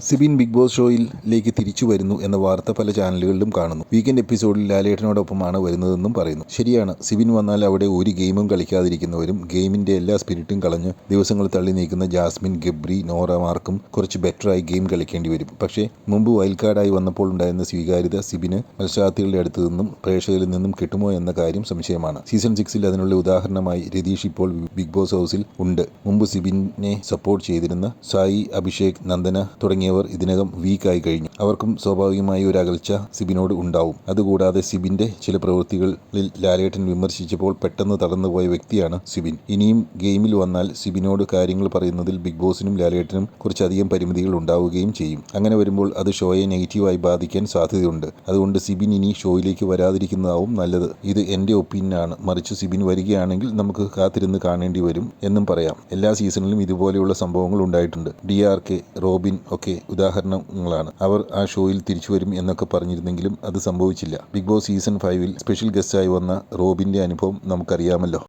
Sibin big boss ഷോയിലേക്ക് തിരിച്ചു വരുന്നു എന്ന വാർത്ത പല ചാനലുകളിലും കാണുന്നു. വീക്കെൻഡ് എപ്പിസോഡിൽ ലാലേട്ടനോടൊപ്പമാണ് വരുന്നതെന്നും പറയുന്നു. ശരിയാണ് സിബിൻ വന്നാൽ അവിടെ ഒരു ഗെയിമും കളിക്കാതിരിക്കുന്നവരും ഗെയിമിന്റെ എല്ലാ സ്പിരിറ്റും കളഞ്ഞ് ദിവസങ്ങൾ തള്ളി നീക്കുന്ന ജാസ്മിൻ ഗബ്രി നോറ മാർക്കും കുറച്ച് ബെറ്ററായി ഗെയിം കളിക്കേണ്ടി വരും. പക്ഷേ മുമ്പ് കാർഡായി വന്നപ്പോൾ ഉണ്ടായിരുന്ന സ്വീകാര്യത സിബിന് മത്സരാർത്ഥികളുടെ അടുത്തു നിന്നും പ്രേക്ഷകരിൽ നിന്നും കിട്ടുമോ എന്ന കാര്യം സംശയമാണ്. സീസൺ സിക്സിൽ അതിനുള്ള ഉദാഹരണമായി രതീഷ് ഇപ്പോൾ ബിഗ് ബോസ് ഹൗസിൽ ഉണ്ട്. മുമ്പ് സിബിനെ സപ്പോർട്ട് ചെയ്തിരുന്ന സായി അഭിഷേക് നന്ദന തുടങ്ങിയവർ ഇതിനകം വീക്കായി കഴിഞ്ഞു. അവർക്കും സ്വാഭാവികമായി ഒരു അകൽച്ച സിബിനോട് ഉണ്ടാവും. അതുകൂടാതെ സിബിന്റെ ചില പ്രവൃത്തികളിൽ ലാലേട്ടൻ വിമർശിച്ചപ്പോൾ പെട്ടെന്ന് തളർന്നുപോയ വ്യക്തിയാണ് സിബിൻ. ഇനിയും ഗെയിമിൽ വന്നാൽ സിബിനോട് കാര്യങ്ങൾ പറയുന്നതിൽ ബിഗ് ബോസിനും ലാലേട്ടനും കുറച്ചധികം പരിമിതികൾ ഉണ്ടാവുകയും ചെയ്യും. അങ്ങനെ വരുമ്പോൾ അത് ഷോയെ നെഗറ്റീവായി ബാധിക്കാൻ സാധ്യതയുണ്ട്. അതുകൊണ്ട് സിബിൻ ഇനി ഷോയിലേക്ക് വരാതിരിക്കുന്നതാവും നല്ലത്. ഇത് എന്റെ ഒപ്പീനിയനാണ് മറിച്ച് സിബിൻ വരികയാണെങ്കിൽ നമുക്ക് കാത്തിരുന്ന് കാണേണ്ടി വരും എന്നും പറയാം. എല്ലാ സീസണിലും ഇതുപോലെയുള്ള സംഭവങ്ങൾ ഉണ്ടായിട്ടുണ്ട്. ഡി ആർ കെ റോബിൻ ഒക്കെ ഉദാഹരണങ്ങളാണ്. അവർ ആ ഷോയിൽ തിരിച്ചു വരും എന്നൊക്കെ പറഞ്ഞിരുന്നെങ്കിലും അത് സംഭവിച്ചില്ല. ബിഗ് ബോസ് സീസൺ ഫൈവിൽ സ്പെഷ്യൽ ഗസ്റ്റായി വന്ന റോബിന്റെ അനുഭവം നമുക്കറിയാമല്ലോ.